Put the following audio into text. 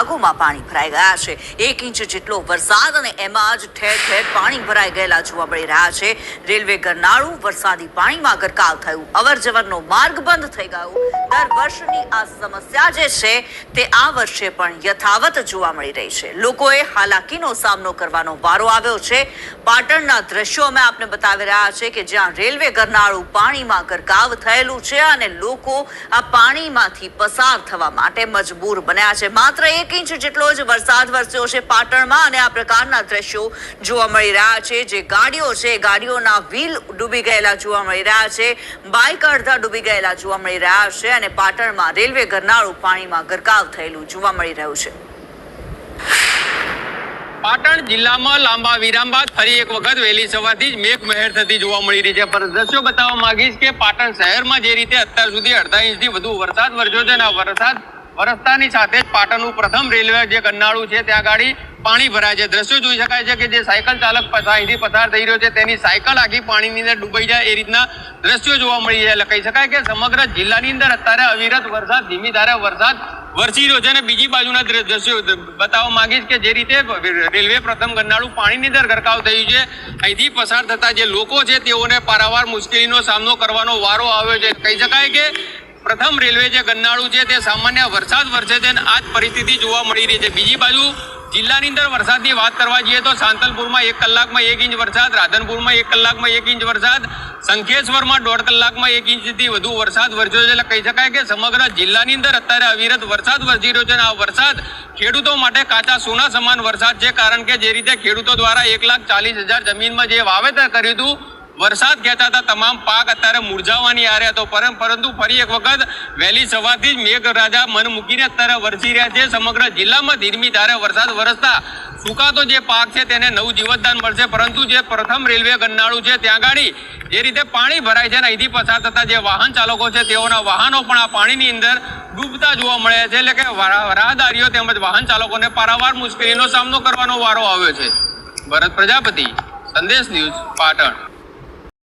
ભાગોમાં પાણી ભરાઈ ગયા છે. એક ઇંચ જેટલો વરસાદ અને એમાં જ ઠેર ઠેર પાણી ભરાઈ ગયેલા જોવા મળી રહ્યા છે. રેલવે ગરનાળું વરસાદી પાણીમાં ગરકાવ થયું. અવર માર્ગ બંધ થઈ ગયો. દર વર્ષની આ સમસ્યા જે છે, તે આ વર્ષે પણ યથાવત જોવા મળી રહી છે. લોકોએ હાલાકીનો સામનો કરવાનો વારો આવ્યો છે. પાટણના દ્રશ્યો અમે આપને બતાવી રહ્યા છે કે જ્યાં રેલવે ગરનાળું પાણીમાં ગરકાવ થયેલું છે અને લોકો આ પાણીમાંથી પસાર થવા માટે મજબૂર બન્યા છે. માત્ર એક ઇંચ જેટલો જ વરસાદ વરસ્યો છે પાટણમાં અને આ પ્રકારના દ્રશ્યો જોવા મળી રહ્યા છે. જે ગાડીઓ છે, ગાડીઓના વ્હીલ ડૂબી ગયેલા જોવા મળી રહ્યા છે. બાઇક અડધા ડૂબી ગયેલા જોવા મળી રહ્યા છે અને પાટણમાં રેલવે ગરનાળું પાણીમાં ગરકાવ થયેલું જોવા મળી રહ્યું છે. પાટણ જિલ્લામાં લાંબા વિરામ બાદ ફરી એક વખત વહેલી સવારથી જ મેઘ મહેર થતી જોવા મળી રહી છે. પણ દ્રશ્યો બતાવવા માંગીશ કે પાટણ શહેરમાં જે રીતે અત્યાર સુધી અડધા ઇંચથી વધુ વરસાદ વરસ્યો છે અને આ વરસાદ વરસતાની સાથે જ પાટણનું પ્રથમ રેલવે જે ગરનાળું છે, ત્યાં ગાડી પાણી ભરાય છે. દ્રશ્યો જોઈ શકાય છે કે જે સાયકલ ચાલક અહીંથી પસાર થઈ રહ્યો છે, તેની સાયકલ આખી પાણીની અંદર ડૂબાઈ જાય એ રીતના દ્રશ્યો જોવા મળી જાય કહી શકાય કે સમગ્ર જિલ્લાની અંદર અત્યારે અવિરત વરસાદ, ધીમી ધારે વરસાદ વરસી રહ્યો છે. અને બીજી બાજુના દ્રશ્યો બતાવવા માંગીશ કે જે રીતે રેલવે પ્રથમ ગરનાળું પાણીની અંદર ગરકાવ થયું છે, અહીંથી પસાર થતા જે લોકો છે, તેઓને પારાવાર મુશ્કેલીનો સામનો કરવાનો વારો આવ્યો છે. કહી શકાય કે પ્રથમ રેલવે જે ગન્નાળું છે તે સામાન્ય વરસાદ વરસે છે અને આ જ પરિસ્થિતિ જોવા મળી રહી છે. બીજી બાજુ જિલ્લાની અંદર વરસાદની વાત કરવા જઈએ તો સાંતલપુરમાં એક કલાકમાં એક ઇંચ વરસાદ, રાધનપુરમાં એક કલાકમાં એક ઇંચ વરસાદ શંખેશ્વરમાં દોઢ કલાકમાં એક ઇંચથી વધુ વરસાદ વરસ્યો છે. એટલે કહી શકાય કે સમગ્ર જિલ્લાની અંદર અત્યારે અવિરત વરસાદ વરસી રહ્યો છે અને આ વરસાદ ખેડૂતો માટે કાચા સોના સમાન વરસાદ છે. કારણ કે જે રીતે ખેડૂતો દ્વારા એક લાખ ચાલીસ હજાર જમીનમાં જે વાવેતર કર્યું હતું વરસાદ ખેંચાતા તમામ પાક અત્યારે મુરઝાવાની આરે હતો. પરં- પરંતુ ફરી એક વખત વહેલી સવારથી જ મેઘરાજા મન મૂકીને અત્યારે વરસી રહ્યા છે. સમગ્ર જિલ્લામાં ધીમી ધારે વરસાદ વરસતા સુકાતો જે પાક છે તેને નવું જીવતદાન મળશે, પરંતુ જે પ્રથમ રેલવે ગરનાળું છે, ત્યાં ગાડી જે રીતે પાણી ભરાય છે અને અહીંથી પસાર થતા જે વાહન ચાલકો છે, તેઓના વાહનો પણ આ પાણીની અંદર ડૂબતા જોવા મળે છે. એટલે કે રાહદારીઓ તેમજ વાહન ચાલકોને પારાવાર મુશ્કેલીનો સામનો કરવાનો વારો આવ્યો છે. ભરત પ્રજાપતિ, સંદેશ ન્યૂઝ, પાટણ.